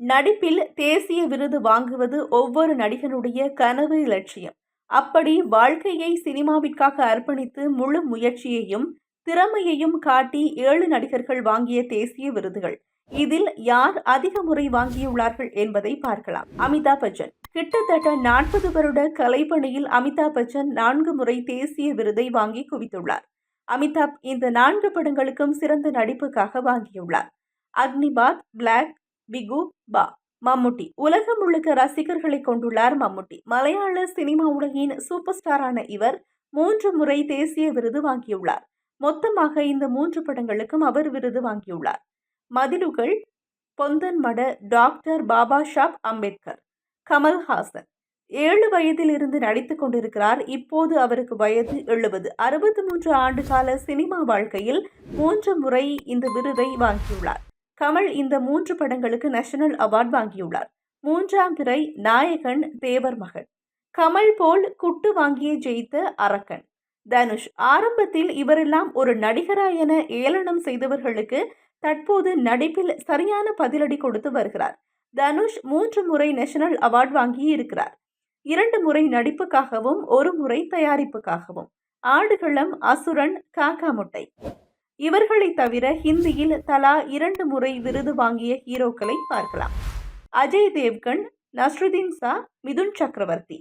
நடிப்பில் தேசிய விருது வாங்குவது ஒவ்வொரு நடிகனுடைய கனவு இலட்சியம் அப்படி வாழ்க்கையை சினிமாவிற்காக அர்ப்பணித்து முழு முயற்சியையும் திறமையையும் காட்டி ஏழு நடிகர்கள் வாங்கிய தேசிய விருதுகள். இதில் யார் அதிக முறை வாங்கியுள்ளார்கள் என்பதை பார்க்கலாம். அமிதாப் பச்சன். கிட்டத்தட்ட நாற்பது வருட கலைப்பணியில் அமிதாப் பச்சன் நான்கு முறை தேசிய விருதை வாங்கி குவித்துள்ளார். அமிதாப் இந்த நான்கு படங்களுக்கும் சிறந்த நடிப்புக்காக வாங்கியுள்ளார். அக்னிபாத் பிளாக் பிகு பா. மம்முட்டி. உலகம் முழுக்க ரசிகர்களை கொண்டுள்ளார் மம்முட்டி. மலையாள சினிமா உலகின் சூப்பர் ஸ்டாரான இவர் மூன்று முறை தேசிய விருது வாங்கியுள்ளார். மொத்தமாக இந்த மூன்று படங்களுக்கும் அவர் விருது வாங்கியுள்ளார். மதிலுகள் பொந்தன் மட டாக்டர் பாபா ஷாப் அம்பேத்கர் கமல்ஹாசன். ஏழு வயதில் இருந்து நடித்துக் கொண்டிருக்கிறார். இப்போது அவருக்கு வயது எழுபது அறுபத்தி மூன்று ஆண்டு கால சினிமா வாழ்க்கையில் மூன்று முறை இந்த விருதை வாங்கியுள்ளார். கமல் இந்த மூன்று படங்களுக்கு நேஷனல் அவார்ட் வாங்கியுள்ளார். மூன்றாம் பிறை நாயகன் தேவர் மகன். கமல் போல் குட்டு வாங்கிய ஜெயித்த அரக்கன். தனுஷ் ஆரம்பத்தில் இவரெல்லாம் ஒரு நடிகரா என ஏளனம் செய்தவர்களுக்கு தற்போது நடிப்பில் சரியான பதிலடி கொடுத்து வருகிறார். தனுஷ் மூன்று முறை நேஷனல் அவார்ட் வாங்கி இருக்கிறார். இரண்டு முறை நடிப்புக்காகவும் ஒரு முறை தயாரிப்புக்காகவும். ஆடுகளம் அசுரன் காக்கா முட்டை இவர்களை தவிர ஹிந்தியில் தலா இரண்டு முறை விருது வாங்கிய ஹீரோக்களை பார்க்கலாம். அஜய் தேவ்கன் நஸ்ருதீன் சா மிதுன் சக்கரவர்த்தி